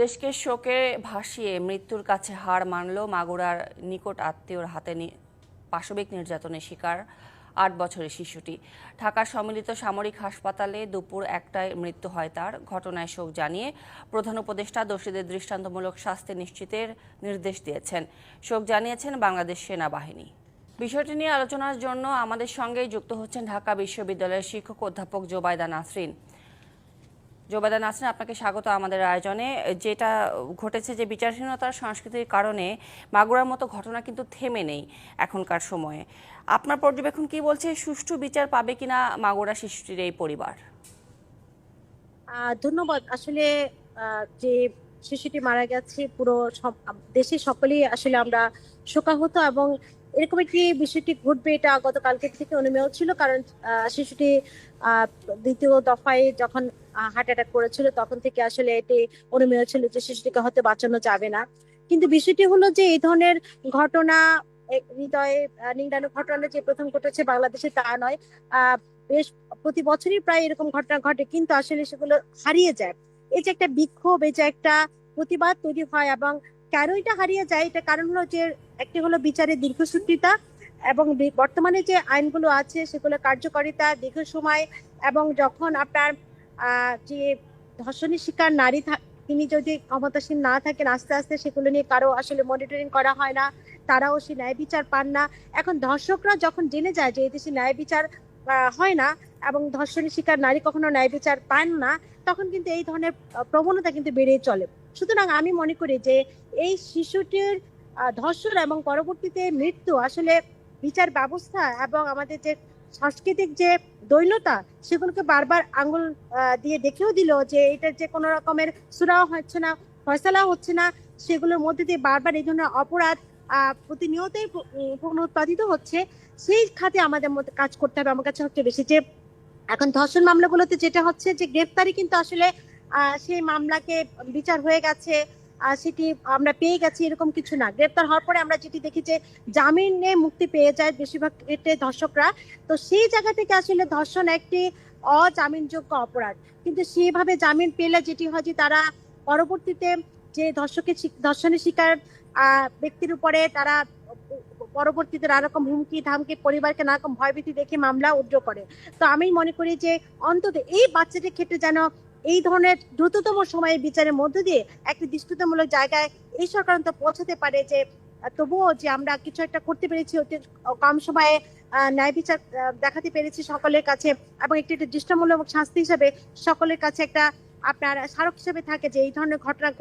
দেশকে শোকে ভাসিয়ে মৃত্যুর কাছে হার মানল মাগুরার নিকট আত্মীয়র হাতে পাশবিক নির্যাতনের শিকার আট বছরের শিশুটি। ঢাকার সম্মিলিত সামরিক হাসপাতালে দুপুর একটায় মৃত্যু হয় তার। ঘটনায় শোক জানিয়ে প্রধান উপদেষ্টা দোষীদের দৃষ্টান্তমূলক শাস্তি নিশ্চিতের নির্দেশ দিয়েছেন। শোক জানিয়েছেন বাংলাদেশ সেনাবাহিনী। বিষয়টি নিয়ে আলোচনার জন্য আমাদের সঙ্গেই যুক্ত হচ্ছেন ঢাকা বিশ্ববিদ্যালয়ের শিক্ষক অধ্যাপক জোবায়দা নাসরিন। জোবাদা নাসরিন, আপনাকে স্বাগত আমাদের আয়োজনে। যেটা ঘটেছে যে বিচারহীনতার সংস্কৃতির কারণে মাগুরার মতো ঘটনা কিন্তু থেমে নেই এখনকার সময়ে। আপনার পর্যবেক্ষণ কি বলছে? সুষ্ঠু বিচার পাবে কিনা মাগুরা শিশুটির এই পরিবার? ধন্যবাদ। আসলে যে শিশুটি মারা গেছে, পুরো দেশে সকলেই আসলে আমরা শোকাহত এবং এরকম একটি বিষয়টি ঘটবে, এটা গতকালকে থেকে অনুমেয় ছিল কারণ শিশুটি দ্বিতীয় দফায় যখন হার্ট অ্যাটাক করেছিল তখন থেকে আসলে এটি অনুমেয় ছিল যে শিশুটিকে হয়তো বাঁচানো যাবে না। কিন্তু বিষয়টি হলো যে এই ধরনের ঘটনা হৃদয়ে নিংড়ানো ঘটনা যে প্রথম ঘটেছে বাংলাদেশে তা নয়। বেশ প্রতি বছরই প্রায় এরকম ঘটনা ঘটে, কিন্তু আসলে সেগুলো হারিয়ে যায়। এই যে একটা বিক্ষোভ, এই যে একটা প্রতিবাদ তৈরি হয় এবং কেন এটা হারিয়ে যায়? এটা কারণ হলো যে, একটি হলো বিচারের দীর্ঘসূত্রিতা এবং বর্তমানে যে আইনগুলো আছে, সেগুলো কার্যকারিতা, দীর্ঘ সময় এবং যখন আপনার যে ধর্ষণের শিকার নারী তিনি যদি ক্ষমতাসীন না থাকেন, আস্তে আস্তে সেগুলো নিয়ে কারও আসলে মনিটরিং করা হয় না, তারাও সে ন্যায় বিচার পান না। এখন ধর্ষকরা যখন জেনে যায় যে, এদেশে ন্যায় বিচার হয় না এবং ধর্ষণের শিকার নারী কখনো ন্যায় বিচার পান না, তখন কিন্তু এই ধরনের প্রবণতা কিন্তু বেড়েই চলে। সুতরাং আমি মনে করি যে এই শিশুটির ধর্ষণ এবং পরবর্তীতে মৃত্যু আসলে বিচার ব্যবস্থা এবং আমাদের যে সাংস্কৃতিক যে দৈন্যতা, সেগুলোকে বারবার আঙ্গুল দিয়ে দেখেও দিল যে এটার যে কোনো রকমের সুরাও হচ্ছে না ফয়সালা হচ্ছে না, সেগুলোর মধ্যে দিয়ে বারবার এই ধরনের অপরাধ প্রতিনিয়তই পুনরুৎপাদিত হচ্ছে, সেই খাতে আমাদের মধ্যে কাজ করতে হবে। আমার কাছে সবচেয়ে বেশি যে এখন ধর্ষণ মামলাগুলোতে যেটা হচ্ছে যে গ্রেফতারি কিন্তু আসলে সেই মামলাকে বিচার হয়ে গেছে সেটি আমরা পেয়ে গেছি এরকম কিছু না। গ্রেপ্তার হওয়ার পরে আমরা যেটি দেখি যে জামিনে মুক্তি পেয়ে যায় বেশিরভাগ ক্ষেত্রে ধর্ষকরা। তো সেই জায়গা থেকে আসলে ধর্ষণ একটি অজামিনযোগ্য অপরাধ। কিন্তু সেভাবে জামিন পেলে যেটি হয় যে তারা পরবর্তীতে যে ধর্ষকের ধর্ষণের শিকার ব্যক্তির উপরে তারা পরবর্তীতে নানারকম হুমকি, ধামকি, পরিবারকে নানা রকম ভয়ভীতি দেখে মামলা উদ্র করে। তো আমি মনে করি যে অন্তত এই বাচ্চাটির ক্ষেত্রে যেন এই ধরনের দ্রুততম সময়ে বিচারের মধ্য দিয়ে একটি দৃষ্টিতামূলক জায়গায় এই সরকার অন্তত পৌঁছাতে পারে যে, তবুও যে আমরা কিছু একটা করতে পেরেছি, অতি কম সময়ে ন্যায় বিচার দেখাতে পেরেছি সকলের কাছে এবং একটি একটি দৃষ্টামূলক শাস্তি হিসাবে সকলের কাছে একটা আপনার স্মারক হিসেবে থাকে যে এই ধরনের ঘটনা ঘট-